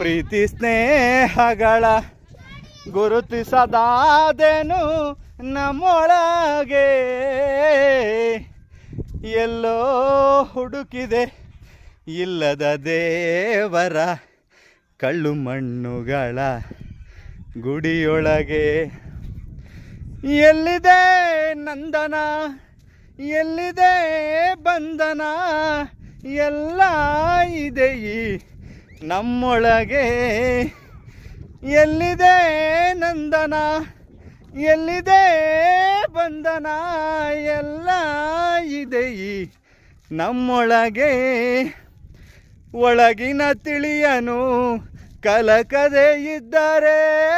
ಪ್ರೀತಿ ಸ್ನೇಹಗಳ ಗುರುತಿಸದಾದೆನು ನಮ್ಮೊಳಗೆ. ಎಲ್ಲೋ ಹುಡುಕಿದೆ ಇಲ್ಲದ ದೇವರ ಕಳ್ಳು ಮಣ್ಣುಗಳ ಗುಡಿಯೊಳಗೆ. ಎಲ್ಲಿದೆ ನಂದನ? ಎಲ್ಲಿದೆ ಬಂಧನ ಎಲ್ಲ ಇದೆ ನಮ್ಮೊಳಗೆ ಎಲ್ಲಿದೆ ನಂದನ? ಎಲ್ಲಿದೆ ಬಂಧನ ಎಲ್ಲ ಇದೆ ಈ ನಮ್ಮೊಳಗೆ. ಒಳಗಿನ ತಿಳಿಯನು ಕಲಕದೆ ಇದ್ದರೆ.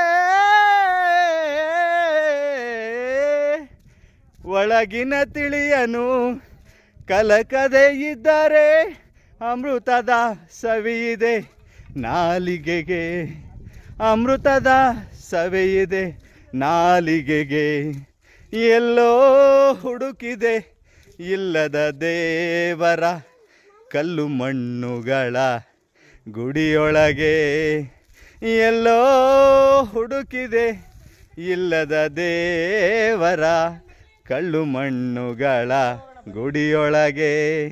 ಒಳಗಿನ ತಿಳಿಯನು ಕಲಕದೆ ಇದ್ದರೆ. ಅಮೃತದ ಸವಿಯಿದೆ ನಾಲಿಗೆಗೆ. ಅಮೃತದ ಸವೆಯಿದೆ ನಾಲಿಗೆಗೆ. ಎಲ್ಲೋ ಹುಡುಕಿದೆ ಇಲ್ಲದ ದೇವರ ಕಲ್ಲು ಮಣ್ಣುಗಳ ಗುಡಿಯೊಳಗೆ. ಎಲ್ಲೋ ಹುಡುಕಿದೆ ಇಲ್ಲದ ದೇವರ ಕಲ್ಲು ಮಣ್ಣುಗಳ ಗುಡಿಯೊಳಗೆ.